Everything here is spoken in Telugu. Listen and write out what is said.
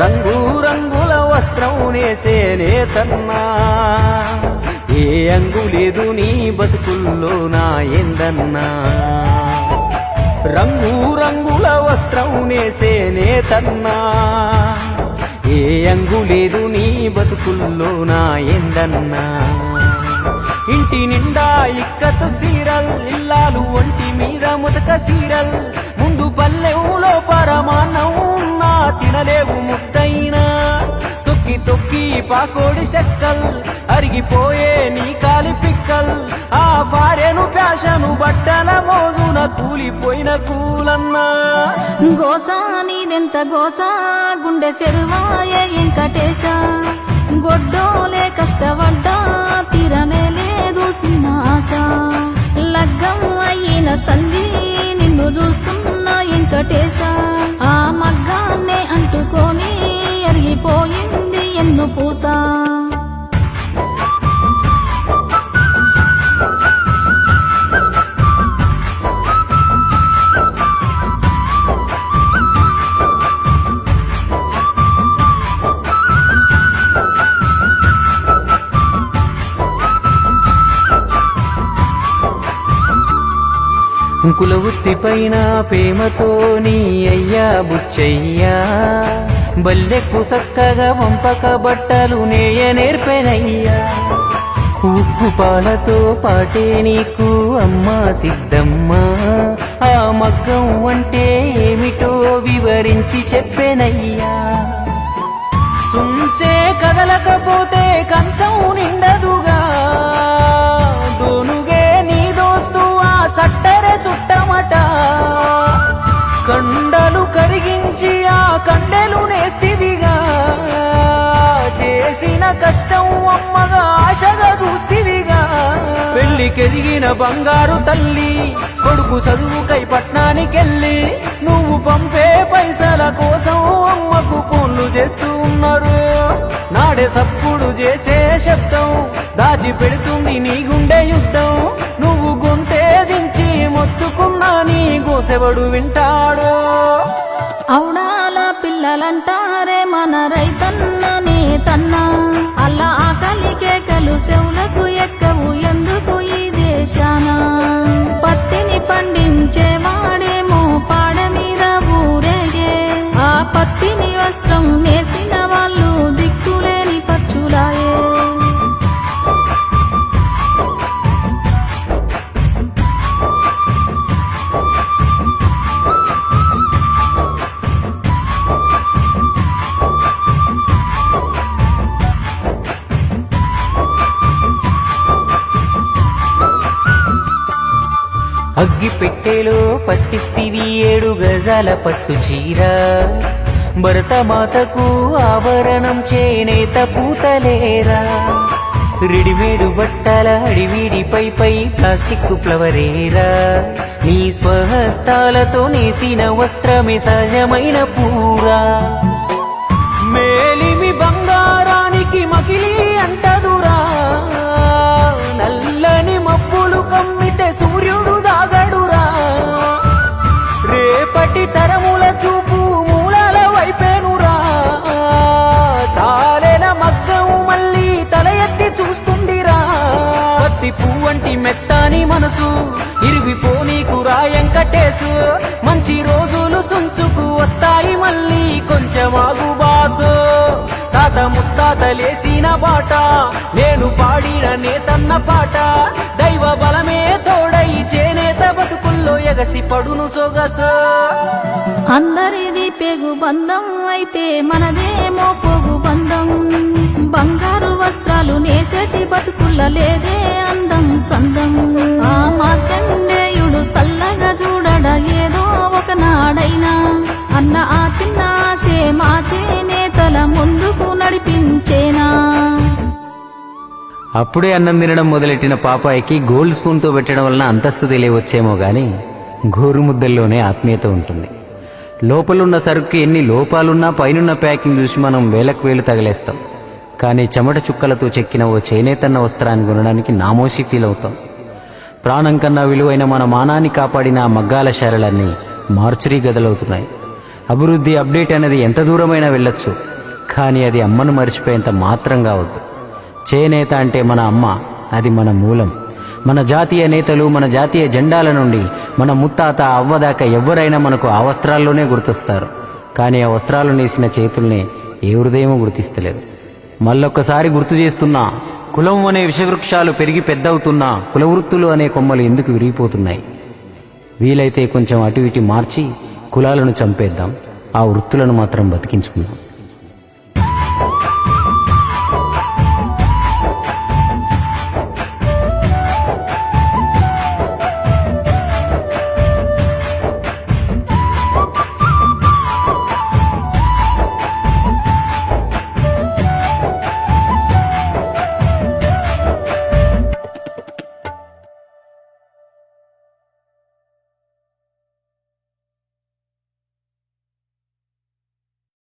రంగు రంగుల వస్త్రం నేసే నేతన్నా. ఏ అంగు లేదు నీ బతుకుల్లో నా ఎందన్నా రంగు రంగుల వస్త్రం నేసే నేతన్నా. ఏ అంగు లేదు నీ బతుకుల్లో నా ఎందన్నా ఇంటి నిండా ఇక్కతు సీరల్ ఇల్లాలు ఒంటి మీద ముతక సీరల్. పాకోడి చెక్కల్ అరిగిపోయే నీ కాలి పిక్కల్. ఆ భార్యను ప్యాషను బట్టల మోజున కూలిపోయిన కూలన్నా. గోసా నీదెంత గోసా గుండె సెరువాయే వెంకటేశ. గొడ్డోలే కష్టపడ్డా తీరమే లేదు సిన్న ఆశ లగ్గం అయిన సంధి నిన్ను చూస్తున్నా వెంకటేశ. అరిగిపోయింది పూసా. కుల వృత్తి పైన ప్రేమతో నీ అయ్యా బుచ్చయ్యా. బల్లెకు చక్కగా వంపక బట్టలు నేయ నేర్పెనయ్యా. ఉప్పు పాలతో పాటే నీకు అమ్మా సిద్ధమ్మా. ఆ మగ్గం అంటే ఏమిటో వివరించి చెప్పెనయ్యా. సుంచే కదలకపోతే కంచం ఎదిగిన బంగారు తల్లి కొడుకు చదువుకై పట్నానికెళ్ళి నువ్వు పంపే పైసల కోసం అమ్మకు ఫోన్లు చేస్తూ ఉన్నారు. నాడే సప్పుడు చేసే శబ్దం దాచి పెడుతుంది నీ గుండె యుద్ధం. నువ్వు గొంతేజించి మొత్తుకున్నా నీ గోసెవడు వింటాడు. అవునాల పిల్లలంటారే మన రైతన్న నీ తన్నా. అగ్గి పెట్టెలో పట్టిస్తివి ఏడు గజాల పట్టు చీర. భరత మాతకు ఆభరణం చేనేత పూతలేరా. రెడిమేడు బట్టల అడివిడిపై పై ప్లాస్టిక్ ఫ్లవరేరా. నీ స్వహస్తాలతో నేసిన వస్త్రమే సహజమైన పూరా. రేపటి తరముల చూపు మూలాల వైపేనురా. సాలెల మగ్గం మళ్ళీ తల ఎత్తి చూస్తుందిరా. పత్తి పువ్వంటి మెత్తాని మనసు ఇరిగిపోనీకు రాయంకటేసు మంచి రోజులు సుంచుకు వస్తాయి మళ్ళీ కొంచెం ఆగు బాసు. తాత ముత్తాత లేసిన బాట నేను పాడిన నేతన్న పాట. ఎగసి పడును సొగసు. అందరిది పెగు బంధం అయితే మనదేమో పొగు బంధం. బంగారు వస్త్రాలు నేసేటి బతుకుల్ల లేదే అందం సందం. ఆ మార్కండేయుడు సల్లగా చూడడ ఏదో ఒక నాడైనా. అన్న ఆ చిన్న ఆశే మా చేనేతల ముందుకు నడిపించేనా. అప్పుడే అన్నం తినడం మొదలెట్టిన పాపాయికి గోల్డ్ స్పూన్తో పెట్టడం వలన అంతస్తు తెలియవచ్చేమో గాని గోరుముద్దల్లోనే ఆత్మీయత ఉంటుంది. లోపలున్న సరుకు ఎన్ని లోపాలున్నా పైనున్న ప్యాకింగ్ చూసి మనం వేలకు వేలు తగిలేస్తాం. కానీ చెమట చుక్కలతో చెక్కిన ఓ చేనేతన్న వస్త్రాన్ని కొనడానికి నామోషి ఫీల్ అవుతాం. ప్రాణం కన్నా విలువైన మన మానాన్ని కాపాడిన మగ్గాల శారలన్నీ మార్చురీ గదలవుతున్నాయి. అభివృద్ధి అప్డేట్ అనేది ఎంత దూరమైనా వెళ్ళొచ్చు. కానీ అది అమ్మను మర్చిపోయేంత మాత్రం కావద్దు. చేనేత అంటే మన అమ్మ అది మన మూలం. మన జాతీయ నేతలు మన జాతీయ జెండాల నుండి మన ముత్తాత అవ్వదాకా ఎవరైనా మనకు ఆ వస్త్రాల్లోనే గుర్తొస్తారు. కానీ ఆ వస్త్రాలు నేసిన చేతుల్ని ఏ హృదయమూ గుర్తిస్తలేదు. మళ్ళొక్కసారి గుర్తు చేస్తున్నా కులం అనే విషవృక్షాలు పెరిగి పెద్దవుతున్నా కులవృత్తులు అనే కొమ్మలు ఎందుకు విరిగిపోతున్నాయి? వీలైతే కొంచెం అటు ఇటు మార్చి కులాలను చంపేద్దాం. ఆ వృత్తులను మాత్రం బతికించుకుందాం.